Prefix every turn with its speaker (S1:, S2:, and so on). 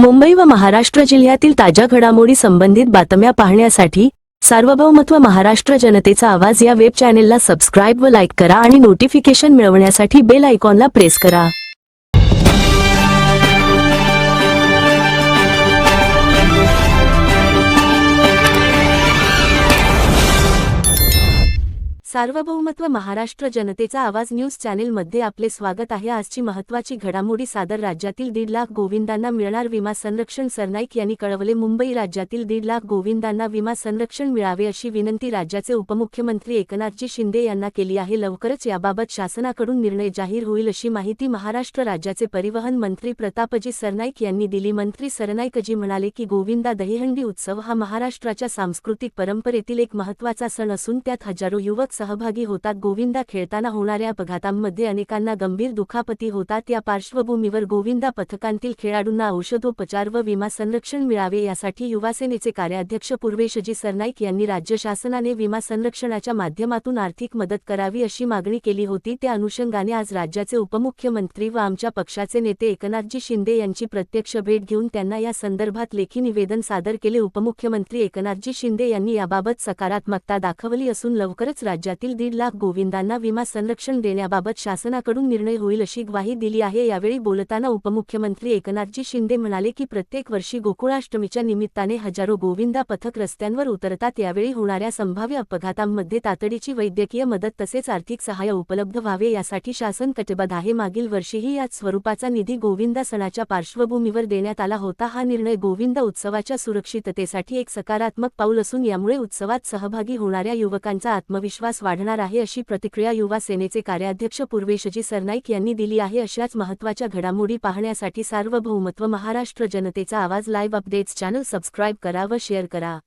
S1: मुंबई व महाराष्ट्र जिल्ह्यातील ताज्या घडामोडी संबंधित बातम्या पाहण्यासाठी सार्वभौमत्व महाराष्ट्र जनतेचा आवाज या वेब चॅनेलला सबस्क्राईब व लाईक करा आणि नोटिफिकेशन मिळवण्यासाठी बेल आयकॉनला प्रेस करा. सार्वभौमत्व महाराष्ट्र जनतेचा आवाज न्यूज चॅनेलमध्ये आपले स्वागत आहे. आजची महत्त्वाची घडामोडी सादर राज्यातील दीड लाख गोविंदांना मिळणार विमा संरक्षण. सरनाईक यांनी कळवले मुंबई राज्यातील दीड लाख गोविंदांना विमा संरक्षण मिळावे अशी विनंती राज्याचे उपमुख्यमंत्री एकनाथजी शिंदे यांना केली आहे. लवकरच याबाबत शासनाकडून निर्णय जाहीर होईल अशी माहिती महाराष्ट्र राज्याचे परिवहन मंत्री प्रतापजी सरनाईक यांनी दिली. मंत्री सरनाईकजी म्हणाले की गोविंदा दहीहंडी उत्सव हा महाराष्ट्राच्या सांस्कृतिक परंपरेतील एक महत्त्वाचा सण असून त्यात हजारो युवक सहभागी होतात. गोविंदा खेळताना होणाऱ्या अपघातांमध्ये अनेकांना गंभीर दुखापती होतात. या पार्श्वभूमीवर गोविंदा पथकांतील खेळाडूंना औषधोपचार व विमा संरक्षण मिळावे यासाठी युवासेनेचे कार्याध्यक्ष पूर्वेशजी सरनाईक यांनी राज्य शासनाने विमा संरक्षणाच्या माध्यमातून आर्थिक मदत करावी अशी मागणी केली होती. त्या अनुषंगाने आज राज्याचे उपमुख्यमंत्री व आमच्या पक्षाचे नेते एकनाथजी शिंदे यांची प्रत्यक्ष भेट घेऊन त्यांना या संदर्भात लेखी निवेदन सादर केले. उपमुख्यमंत्री एकनाथजी शिंदे यांनी याबाबत सकारात्मकता दाखवली असून लवकरच राज्यात राज्यातील दीड लाख गोविंदांना विमा संरक्षण देण्याबाबत शासनाकडून निर्णय होईल अशी ग्वाही दिली आहे. यावेळी बोलताना उपमुख्यमंत्री एकनाथजी शिंदे म्हणाले की प्रत्येक वर्षी गोकुळाष्टमीच्या निमित्ताने हजारो गोविंदा पथक रस्त्यांवर उतरतात. यावेळी होणाऱ्या संभाव्य अपघातांमध्ये तातडीची वैद्यकीय मदत तसेच आर्थिक सहाय्य उपलब्ध व्हावे यासाठी शासन कटिबद्ध आहे. मागील वर्षीही याच स्वरूपाचा निधी गोविंदा सणाच्या पार्श्वभूमीवर देण्यात आला होता. हा निर्णय गोविंद उत्सवाच्या सुरक्षिततेसाठी एक सकारात्मक पाऊल असून यामुळे उत्सवात सहभागी होणाऱ्या युवकांचा आत्मविश्वास वाढणार आहे अशी प्रतिक्रिया युवा सेनेचे कार्याध्यक्ष पूर्वेशजी सरनाईक यांनी दिली आहे. अशाच महत्त्वाच्या घडामोडी पाहण्यासाठी सार्वभौमत्व महाराष्ट्र जनतेचा आवाज लाईव्ह अपडेट्स चॅनल सबस्क्राईब करा व शेअर करा.